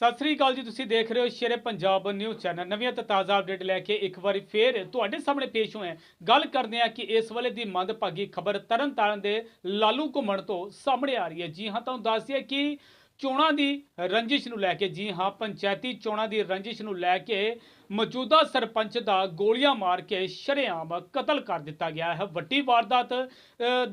ਸਤਿ ਸ੍ਰੀ ਅਕਾਲ ਜੀ, ਤੁਸੀਂ ਦੇਖ ਰਹੇ ਹੋ ਸ਼ੇਰੇ ਪੰਜਾਬ ਨਿਊਜ਼ ਚੈਨਲ। ਨਵੀਆਂ ਤੇ ਤਾਜ਼ਾ ਅਪਡੇਟ ਲੈ ਕੇ ਇੱਕ ਵਾਰੀ ਫੇਰ ਤੁਹਾਡੇ ਸਾਹਮਣੇ ਪੇਸ਼ ਹੋਏ ਗੱਲ ਕਰਦੇ ਹਾਂ ਕਿ ਇਸ ਵੇਲੇ ਦੀ ਮੰਦਭਾਗੀ ਖਬਰ ਤਰਨਤਾਰਨ ਦੇ ਲਾਲੂ ਘੁੰਮਣ ਤੋਂ ਸਾਹਮਣੇ ਆ ਰਹੀ ਹੈ। ਜੀ ਹਾਂ, ਤੁਹਾਨੂੰ ਦੱਸ ਦਈਏ ਕਿ ਚੋਣਾਂ ਦੀ ਰੰਜਿਸ਼ ਨੂੰ ਲੈ ਕੇ, ਜੀ ਹਾਂ, ਪੰਚਾਇਤੀ ਚੋਣਾਂ ਦੀ ਰੰਜਿਸ਼ ਨੂੰ ਲੈ ਕੇ ਮੌਜੂਦਾ ਸਰਪੰਚ ਦਾ ਗੋਲੀਆਂ ਮਾਰ ਕੇ ਸ਼ਰੇਆਮ ਕਤਲ ਕਰ ਦਿੱਤਾ ਗਿਆ ਹੈ। ਵੱਡੀ ਵਾਰਦਾਤ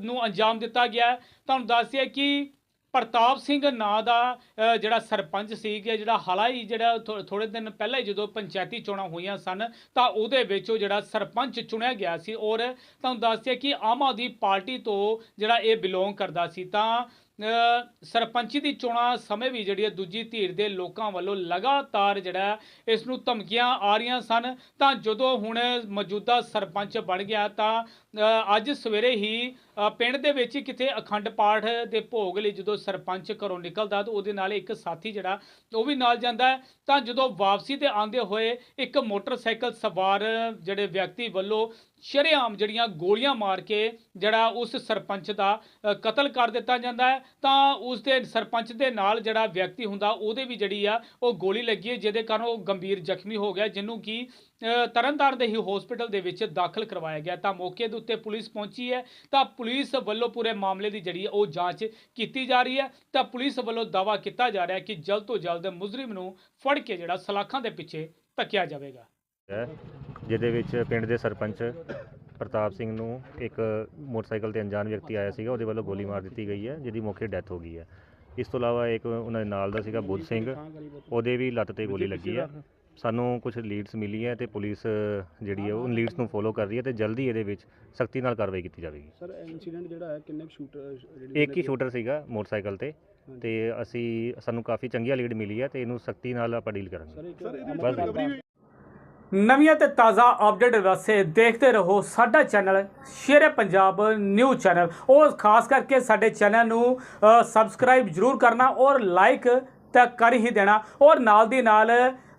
ਨੂੰ ਅੰਜਾਮ ਦਿੱਤਾ ਗਿਆ ਤੁਹਾਨੂੰ ਦੱਸ ਦਈਏ ਕਿ ਪ੍ਰਤਾਪ ਸਿੰਘ ਨਾਂ ਦਾ ਜਿਹੜਾ ਸਰਪੰਚ ਸੀ ਕਿ ਜਿਹੜਾ ਹਾਲਾ ਹੀ ਜਿਹੜਾ ਥੋੜੇ ਦਿਨ ਪਹਿਲਾਂ ਹੀ ਜਦੋਂ ਪੰਚਾਇਤੀ ਚੋਣਾਂ ਹੋਈਆਂ ਸਨ ਤਾਂ ਉਹਦੇ ਵਿੱਚ ਉਹ ਜਿਹੜਾ ਸਰਪੰਚ ਚੁਣਿਆ ਗਿਆ ਸੀ ਔਰ ਤੁਹਾਨੂੰ ਦੱਸਿਆ ਕਿ ਆਮ ਆਦਮੀ ਪਾਰਟੀ ਤੋਂ ਜਿਹੜਾ ਇਹ ਬਿਲੋਂਗ ਕਰਦਾ ਸੀ ਤਾਂ ਅ, ਸਰਪੰਚੀ ਦੀ ਚੋਣਾਂ ਸਮੇਂ ਵੀ ਜਿਹੜੀ ਹੈ ਦੂਜੀ ਧੀਰ ਦੇ ਲੋਕਾਂ ਵੱਲੋਂ ਲਗਾਤਾਰ ਜਿਹੜਾ ਇਸ ਨੂੰ ਧਮਕੀਆਂ ਆ ਰਹੀਆਂ ਸਨ ਤਾਂ ਜਦੋਂ ਹੁਣ ਮੌਜੂਦਾ ਸਰਪੰਚ ਬਣ ਗਿਆ ਤਾਂ ਅੱਜ ਸਵੇਰੇ ਹੀ ਪਿੰਡ ਦੇ ਵਿੱਚ ਕਿਤੇ ਅਖੰਡ ਪਾਠ ਦੇ ਭੋਗ ਲਈ ਜਦੋਂ ਸਰਪੰਚ ਘਰੋਂ ਨਿਕਲਦਾ ਤਾਂ ਉਹਦੇ ਨਾਲ ਇੱਕ ਸਾਥੀ ਜਿਹੜਾ ਉਹ ਵੀ ਨਾਲ ਜਾਂਦਾ ਤਾਂ ਜਦੋਂ ਵਾਪਸੀ ਤੇ ਆਂਦੇ ਹੋਏ ਇੱਕ ਮੋਟਰਸਾਈਕਲ ਸਵਾਰ ਜਿਹੜੇ ਵਿਅਕਤੀ ਵੱਲੋਂ ਸ਼ਰੇਆਮ ਜਿਹੜੀਆਂ ਗੋਲੀਆਂ ਮਾਰ ਕੇ ਜਿਹੜਾ ਉਸ ਸਰਪੰਚ ਦਾ ਕਤਲ ਕਰ ਦਿੱਤਾ ਜਾਂਦਾ ਹੈ। ਤਾਂ ਉਸ ਦੇ ਸਰਪੰਚ ਦੇ ਨਾਲ ਜਿਹੜਾ ਵਿਅਕਤੀ ਹੁੰਦਾ ਉਹਦੇ ਵੀ ਜਿਹੜੀ ਆ ਉਹ ਗੋਲੀ ਲੱਗੀ ਹੈ ਜਿਹਦੇ ਕਾਰਨ ਉਹ ਗੰਭੀਰ ਜ਼ਖਮੀ ਹੋ ਗਿਆ ਜਿਹਨੂੰ ਕਿ ਅ, ਤਰਨਤਾਰਨ ਦੇ ਹੀ ਹਸਪੀਟਲ ਦੇ ਵਿੱਚ ਦਾਖਲ ਕਰਵਾਇਆ ਗਿਆ। ਤਾਂ ਮੌਕੇ ਦੇ ਉੱਤੇ ਪੁਲਿਸ ਪਹੁੰਚੀ ਹੈ। ਤਾਂ ਪੁਲਿਸ ਪੁਲਿਸ ਵੱਲੋਂ ਪੂਰੇ ਮਾਮਲੇ ਦੀ ਜਿਹੜੀ ਹੈ ਉਹ ਜਾਂਚ ਕੀਤੀ ਜਾ ਰਹੀ ਹੈ। ਤਾਂ ਪੁਲਿਸ ਵੱਲੋਂ ਦਾਵਾ ਕੀਤਾ ਜਾ ਰਿਹਾ ਹੈ ਕਿ ਜਲਦ ਤੋਂ ਜਲਦ ਮੁਜਰਮ ਨੂੰ ਫੜ ਕੇ ਜਿਹੜਾ ਸਲਾਖਾਂ ਦੇ ਪਿੱਛੇ ਧੱਕਿਆ ਜਾਵੇਗਾ। ਹੈ ਜਿਹਦੇ ਵਿੱਚ ਪਿੰਡ ਦੇ ਸਰਪੰਚ ਪ੍ਰਤਾਪ ਸਿੰਘ ਨੂੰ ਇੱਕ ਮੋਟਰਸਾਈਕਲ ਤੇ ਅਣਜਾਣ ਵਿਅਕਤੀ ਆਇਆ ਸੀਗਾ, ਉਹਦੇ ਵੱਲੋਂ ਗੋਲੀ ਮਾਰ ਦਿੱਤੀ ਗਈ ਹੈ, ਜਿਹਦੀ ਮੌਕੇ ਡੈਥ ਹੋ ਗਈ ਹੈ। ਇਸ ਤੋਂ ਇਲਾਵਾ ਇੱਕ ਉਹਨਾਂ ਦੇ ਨਾਲ ਦਾ ਸੀਗਾ ਬੁੱਧ ਸਿੰਘ, ਉਹਦੇ ਵੀ ਲੱਤ ਤੇ ਗੋਲੀ ਲੱਗੀ ਹੈ। ਸਾਨੂੰ ਕੁਝ ਲੀਡਸ ਮਿਲੀ ਹੈ ਤੇ ਪੁਲਿਸ ਜਿਹੜੀ ਹੈ ਉਹ ਲੀਡਸ ਨੂੰ ਫੋਲੋ ਕਰ ਰਹੀ ਹੈ ਤੇ ਜਲਦੀ ਇਹਦੇ ਵਿੱਚ ਸਖਤੀ ਨਾਲ ਕਾਰਵਾਈ ਕੀਤੀ ਜਾਵੇਗੀ। ਸਰ ਇਨਸੀਡੈਂਟ ਜਿਹੜਾ ਹੈ ਕਿੰਨੇ ਸ਼ੂਟਰ ਜਿਹੜੇ ਇੱਕ ਹੀ ਸ਼ੂਟਰ ਸੀਗਾ ਮੋਟਰਸਾਈਕਲ ਤੇ। ਤੇ ਅਸੀਂ ਸਾਨੂੰ ਕਾਫੀ ਚੰਗੀਆਂ ਲੀਡ ਮਿਲੀ ਹੈ ਤੇ ਇਹਨੂੰ ਸਖਤੀ ਨਾਲ ਆਪਾਂ ਡੀਲ ਕਰਾਂਗੇ। ਬਸ। ਨਵੀਆਂ ਤੇ ਤਾਜ਼ਾ ਅਪਡੇਟ ਵਾਸਤੇ ਦੇਖਦੇ ਰਹੋ ਸਾਡਾ channel Shere Punjab news channel ਔਰ ਖਾਸ ਕਰਕੇ ਸਾਡੇ ਚੈਨਲ ਨੂੰ ਸਬਸਕ੍ਰਾਈਬ ਜਰੂਰ ਕਰਨਾ ਔਰ ਲਾਈਕ ਤਾਂ ਕਰ ਹੀ ਦੇਣਾ। ਔਰ ਨਾਲ ਦੀ ਨਾਲ